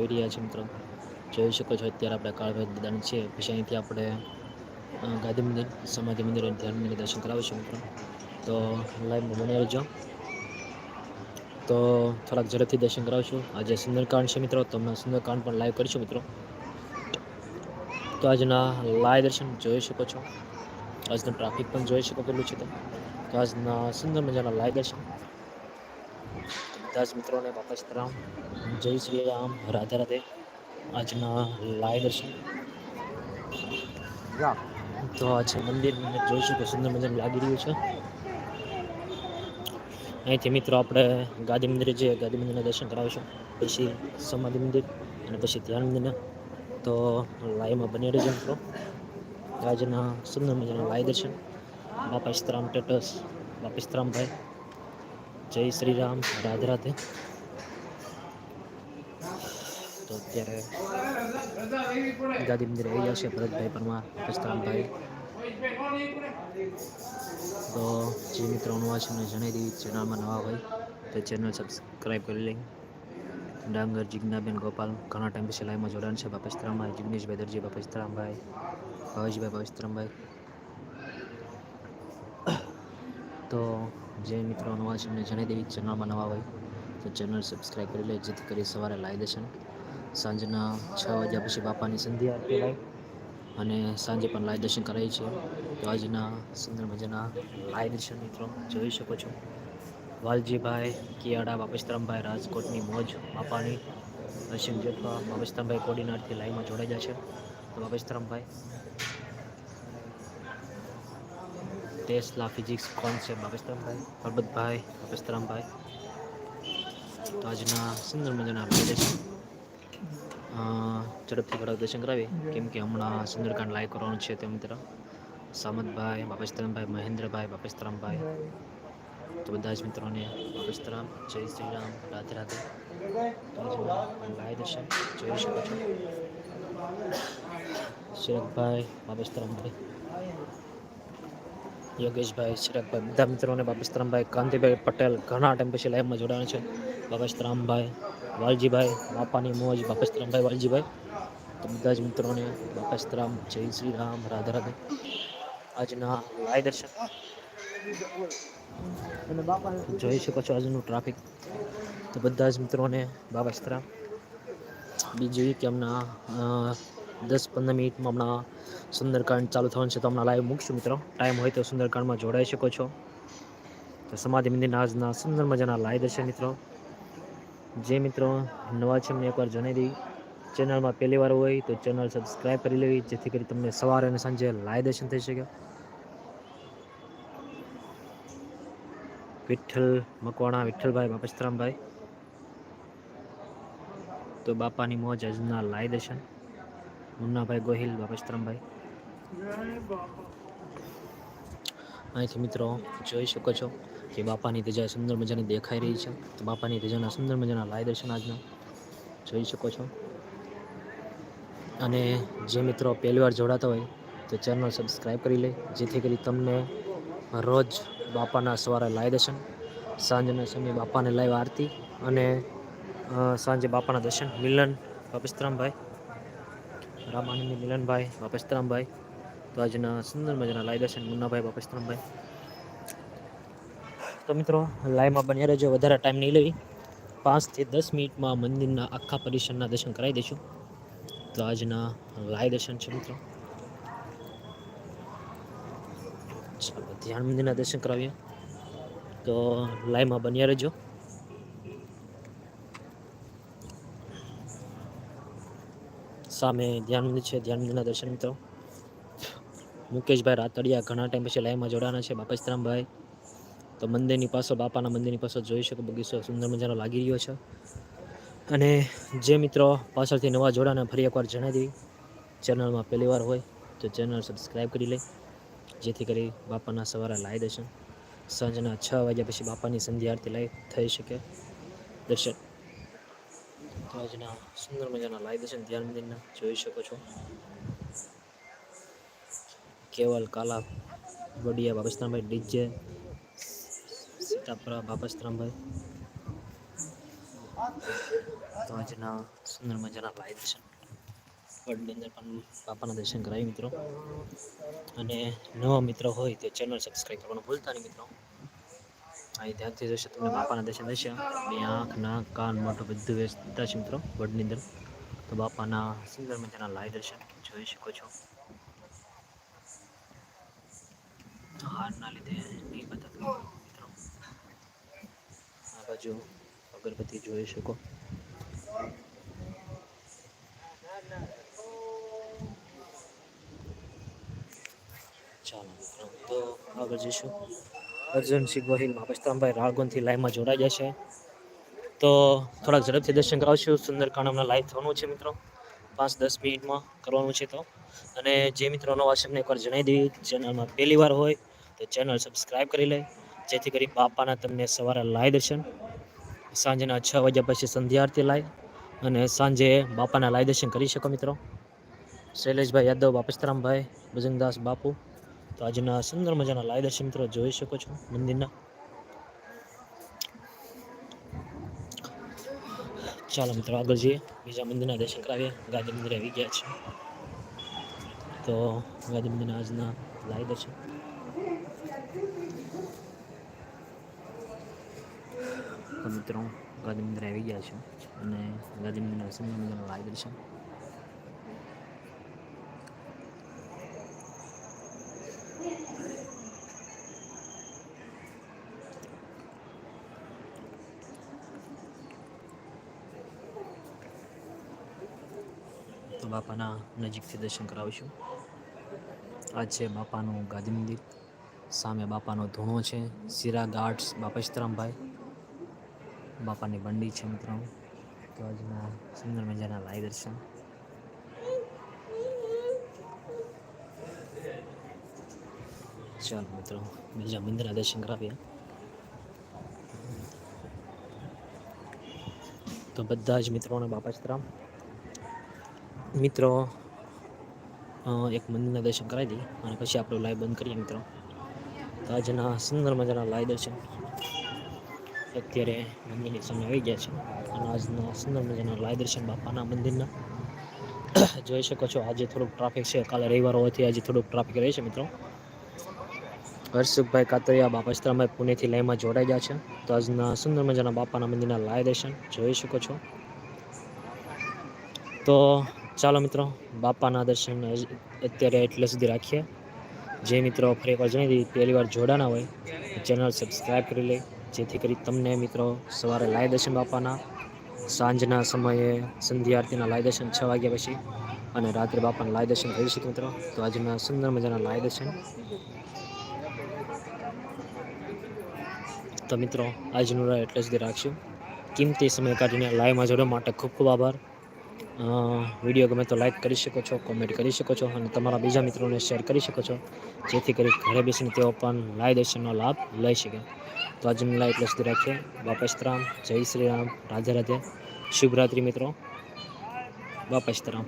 જોઈ રહ્યા છે મિત્રો. જોઈ શકો છો અત્યારે આપણે કાળભાઈ દાન છે. પછી અહીંથી આપણે ગાંધી મંદિર, સમાધિ મંદિર અને મંદિર દર્શન કરાવીશું મિત્રો. તો લાઈવમાં બની આવજો તો થોડાક ઝડપથી દર્શન કરાવશું આજે સુંદરકાંડ છે મિત્રો. તમને સુંદરકાંડ પણ લાઈવ કરીશું મિત્રો. તો આજના લાઈવ દર્શન જોઈ શકો છો. આજનું ટ્રાફિક પણ જોઈ શકો કેટલું છે તો આજના સુંદર મજાના લાઈવ દર્શન. બધા જ મિત્રોને વાપસ રામ. જય શ્રી રામ. રાધે રાધે. આજના લાઈવ દર્શન. તો આ છે મંદિર. મને જોઈશું કે સુંદર મજાનું લાગી રહ્યું છે. અહીંથી મિત્રો આપણે ગાંધી મંદિરે જઈએ. ગાંધી મંદિરના દર્શન કરાવીશું. પછી સમાધિ મંદિર અને પછી ધ્યાન મંદિરના. તો લાઈવમાં બની રહેજો મિત્રો. આજના સુંદર મજાના લાઈ દર્શન. બાપા ઇસ્તરામ ટેટસ બાપા ઇસ્તરામભાઈ જય શ્રી રામ, રાધે રાધે. તો અત્યારે ગાંધી મંદિરે આવી જશે ભરતભાઈ પરમાર કસ્તરામભાઈ તો જે મિત્રો નવા છે મને જણાવી દીધી ચેનલમાં નવા હોય તો ચેનલ સબસ્ક્રાઈબ કરી લઈ ડાંગર, જિજ્ઞાબેન, ગોપાલ, ઘણા ટાઈમ પછી લાઈવમાં જોડાણ છે બાપસ્તરામભાઈ જિગ્નેશભાઈ દરજી બાપસ્તરામભાઈ ભાવેશભાઈ બાપસ્તરામભાઈ તો જે મિત્રો નવા છે એમને જણાવી દેવી ચેનલમાં નવા હોય તો ચેનલ સબસ્ક્રાઈબ કરી લે, જેથી કરી સવારે લાવી દર્શન સાંજના છ વાગ્યા પછી બાપાની સંધ્યા આરતી અને સાંજે પણ લાય દર્શન કરાય છે. તો આજના સુંદર મજાના લાય દર્શન મિત્રો જોઈ શકો છો. વાલજીભાઈ કિયાડા બાપસ્તરામભાઈ રાજકોટની મોજ બાપાની. હસીમ જેઠવા બાપસ્તરામભાઈ કોડીનારથી લાઈવમાં જોડાઈ છે. તો બાપસ્તરામભાઈ ટેસ્લા ફિઝિક્સ કોન્સેપ્ટ બાપસ્તરામભાઈ પરબતભાઈ બાપસ્તરામભાઈ તો આજના સુંદર મજાના દર્શન ઝડપથી કડાક દર્શન કરાવીએ કેમ કે હમણાં સુંદરકાંડ લાઈવ કરવાનું છે તે મિત્ર સામતભાઈ બાપસ્તરામભાઈ મહેન્દ્રભાઈ બાપસ્તરામભાઈ તો બધા જ મિત્રોને બાપસ્તરામ જય શ્રી રામ રાધે રાધે. તો લાઈવ દર્શન જોઈ શકો છો. શરદભાઈ બાપસ્તરામભાઈ યોગેશભાઈ ચિરાગભાઈ બધા મિત્રોને બાપસ્તરામભાઈ કાંતિભાઈ પટેલ ઘણા ટાઈમ પછી લાઈવમાં જોડાણા છે. બાપસ્તરામભાઈ વાલજીભાઈ બાપાની મોજ બાપસ્તરામભાઈ વાલજીભાઈ. તો બધા જ મિત્રોને બાપસ્તરામ જય શ્રી રામ રાધા રાધે. આજના લાઈવ દર્શન. જોઈ શકો છો આજનું ટ્રાફિક તો બધા જ મિત્રોને બાપસ્તરામ બીજું કે હમણાં દસ પંદર મિનિટમાં હમણાં સુંદરકાંડ ચાલુ થવાનું છે તો હમણાં લાઈવ મૂકશું મિત્રો. ટાઈમ હોય તો સુંદરકાંડમાં જોડાઈ શકો છો. તો સમાધિ મંદિરના આજના સુંદર મજાના લાઈવ દર્શન મિત્રો. જે મિત્રો નવા છે મને એકવાર જણાવી દઈ. ચેનલમાં પહેલી વાર હોય તો ચેનલ સબસ્ક્રાઈબ કરી લેવી, જેથી કરી તમને સવારે અને સાંજે લાઈવ દર્શન થઈ શકે. વિઠ્ઠલ મકવાણા, વિઠ્ઠલભાઈ બાપસ્તરામભાઈ તો બાપાની મોજ આજના લાઈ દર્શન. મુન્નાભાઈ ગોહિલ બાપસ્તરામભાઈ અહીંથી મિત્રો જોઈ શકો છો કે બાપાની ધજા સુંદર મજાની દેખાઈ રહી છે. તો બાપાની ધજાના સુંદર મજાના લાય દર્શન આજના. જોઈ શકો છો. અને જે મિત્રો પહેલી વાર જોડાતા હોય તો ચેનલ સબસ્ક્રાઈબ કરી લે, જેથી કરી તમને રોજ બાપાના સવારે લાય દર્શન, સાંજના સમયે બાપાને લાઈવ આરતી અને સાંજે બાપાના દર્શન, મિલન બાપસ્તરામભાઈ રામાનંદી મિલનભાઈ બાપસ્તરામભાઈ તો આજના સુંદર મજાના લાઈ દર્શન મુન્નાભાઈ બાપસ્તરામભાઈ તો મિત્રો, લાઈવમાં બન્યા રહેજો વધારે ટાઈમ નહીં લેવી પાંચથી દસ મિનિટમાં મંદિરના આખા પરિસરના દર્શન કરાવી દઈશું. તો આજના લાય દર્શન છે મિત્રો. ચાલો, ધ્યાન મંદિરના દર્શન કરાવીએ. તો લાઈવમાં બન્યા રહેજો. સામે ધ્યાન છે, ધ્યાન દર્શન મિત્રો. મુકેશભાઈ રાતડિયા ઘણા ટાઈમ પછી લાઈવમાં જોડાના છે, બાપસ્તરામભાઈ. તો મંદિરની પાછળ, બાપાના મંદિરની પાછળ જોઈ શકો, બગીચો સુંદર મજાનો લાગી રહ્યો છે. અને જે મિત્રો પાછળથી નવા જોડાને, ફરી એકવાર જણાવી દેવી ચેનલમાં પહેલી વાર હોય તો ચેનલ સબસ્ક્રાઈબ કરી લે, જેથી કરી બાપાના સવારે લાઈ દર્શન. સાંજના છ વાગ્યા પછી બાપાની સંધ્યા આરતી લાઈવ થઈ શકે. દર્શન. આજના સુંદર મજાના લાઈ દર્શન ધ્યાન મંદિરના, જોઈ શકો છો. કેવલ કાલા વડિયા બાપસ્તરામભાઈ, ડીજે સીતાપુરા બાપસ્તરામભાઈ. તો આજના સુંદર મજાના લાઈવ દર્શન ગઢની અંદર પણ બાપાના દર્શન કરાવી મિત્રો. અને નવા મિત્રો હોય તો ચેનલ સબસ્ક્રાઈબ કરવાનું ભૂલતા નહીં મિત્રો. અહીં ધ્યાનથી જોશે તમને બાપાના દર્શન થશે બે આંખ નાક કાન મોઢું બધું વ્યવસ્થિત છે મિત્રો, વડની અંદર. તો બાપાના સુંદર મજાના લાઈવ દર્શન જોઈ શકો છો. હારના લીધે નહીં બતાતું મિત્રો. આ બાજુ અગરબત્તી જોઈ શકો. ચાલો મિત્રો, તો આગળ જઈશું. અર્જુનસિંહ ગોહિલ માપસ્તામભાઈ રાળગોનથી લાઈવમાં જોડાઈ જશે તો થોડાક ઝડપથી દર્શન કરાવશું. સુંદરકાંડમના લાઈવ થવાનું છે મિત્રો. પાંચ દસ મિનિટમાં કરવાનું છે તો. અને જે મિત્રો નવા છે એકવાર જણાવી દેવી. ચેનલમાં પહેલી વાર હોય, તો ચેનલ સબસ્ક્રાઈબ કરી લે. જેથી કરી બાપાના તમને સવારે લાઈવ દર્શન. સાંજના છ વાગ્યા પછી સંધ્યા આરતી લાઈવ અને સાંજે બાપાના લાઈવ દર્શન કરી શકો મિત્રો. શૈલેષભાઈ યાદવ બાપસ્તરામભાઈ ભજનદાસ બાપુ. તો આજના સુંદર મજાના લાઈવ દર્શન મિત્રો જોઈ શકો છો મંદિરના. ચાલો મિત્રો આગળ જઈએ, બીજા મંદિરના દર્શન કરાવીએ. ગાંધી મંદિરે આવી ગયા છે. તો ગાંધી મંદિરના આજના લાઈવ દર્શન. મિત્રો ગાંધી મંદિરે આવી ગયા છે અને ગાંધી મંદિરના સુંદર મજાના લાયદર્શન દર્શન. બાપાના નજીકથી દર્શન કરાવીશું. આ છે બાપાનું ગાંધી મંદિર. સામે બાપાનો ધૂણો છે. સિરા ગાર્ડ્સ બાપેશ્વરામભાઈ બાપાની બંડી છે મિત્રો. તો આજના સુંદર મજાના લાઈ દર્શન. ચાલો મિત્રો, બીજા મંદિરના દર્શન કરાવીએ. તો બધા જ મિત્રોને બાપાશ્રામ મિત્રો એક મંદિરના દર્શન કરાવી દઈએ અને પછી આપણું લાઈવ બંધ કરીએ મિત્રો. તો આજના સુંદર મજાના લાઈવ દર્શન અત્યારે મંદિરની સામે આવી ગયા છે. અને આજના સુંદર મજાના લાઈવ દર્શન બાપાના મંદિરના. જોઈ શકો છો, આજે થોડુંક ટ્રાફિક છે. કાલે રવિવાર હોવાથી આજે થોડુંક ટ્રાફિક રહે છે મિત્રો. હર્ષુખભાઈ કાતરિયા બાપા સીતારામભાઈ પુણેથી લાઈમાં જોડાઈ ગયા છે. તો આજના સુંદર મજાના બાપાના મંદિરના લાઈવ દર્શન જોઈ શકો છો. તો ચાલો મિત્રો, બાપાના દર્શન અત્યારે એટલે સુધી રાખીએ. જે મિત્રો ફરી એકવાર જણાવી દીધી, પહેલી વાર જોડાના હોય, ચેનલ સબસ્ક્રાઈબ કરી લે. જેથી કરી તમને મિત્રો સવારે લાય દર્શન બાપાના, સાંજના સમયે સંધ્યા આરતીના લાય દર્શન છ વાગ્યા પછી અને રાત્રે બાપાના લાય દર્શન કરી શકો મિત્રો. તો આજના સુંદર મજાના લાય દર્શન. તો મિત્રો, આજનું એટલે સુધી રાખશું. કિંમતી સમય કાઢીને લાઈવમાં જોડવા માટે ખૂબ ખૂબ આભાર. વીડિયો ગમે તો લાઈક કરી શકો છો કોમેન્ટ કરી શકો છો અને તમારા બીજા મિત્રોને શેર કરી શકો છો. જેથી કરી ઘરે બેસીને તેઓ પણ લાય દર્શનનો લાભ લઈ શકે. તો આજે મને એટલે સુધી રાખીએ. બાપસ્તરામ જય શ્રી રામ. રાધે રાધે. શુભરાત્રિ મિત્રો. બાપસ્તરામ